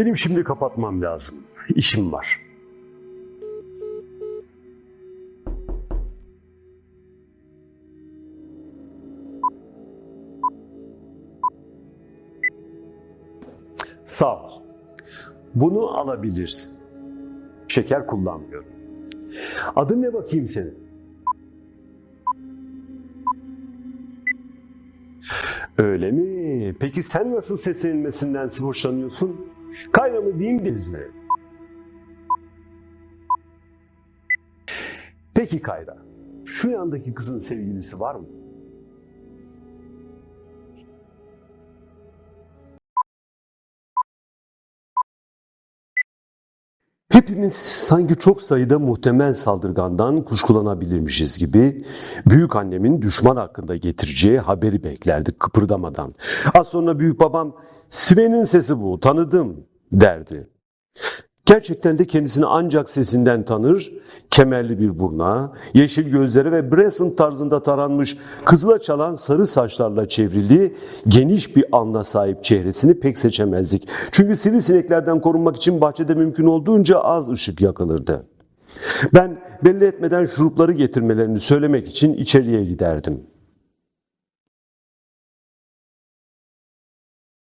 Benim şimdi kapatmam lazım. İşim var. Sağ ol. Bunu alabilirsin. Şeker kullanmıyorum. Adın ne bakayım senin? Öyle mi? Peki sen nasıl seslenilmesinden hoşlanıyorsun? Kayra mı diyeyim Deniz mi? Peki Kayra, şu yandaki kızın sevgilisi var mı? Hepimiz sanki çok sayıda muhtemel saldırgandan kuşkulanabilirmişiz gibi büyük annemin düşman hakkında getireceği haberi beklerdik kıpırdamadan. Az sonra büyük babam Sven'in sesi bu tanıdım derdi. Gerçekten de kendisini ancak sesinden tanır, kemerli bir burna, yeşil gözleri ve Bresson tarzında taranmış, kızıla çalan sarı saçlarla çevrili, geniş bir alna sahip çehresini pek seçemezdik. Çünkü sivrisineklerden korunmak için bahçede mümkün olduğunca az ışık yakılırdı. Ben belli etmeden şurupları getirmelerini söylemek için içeriye giderdim.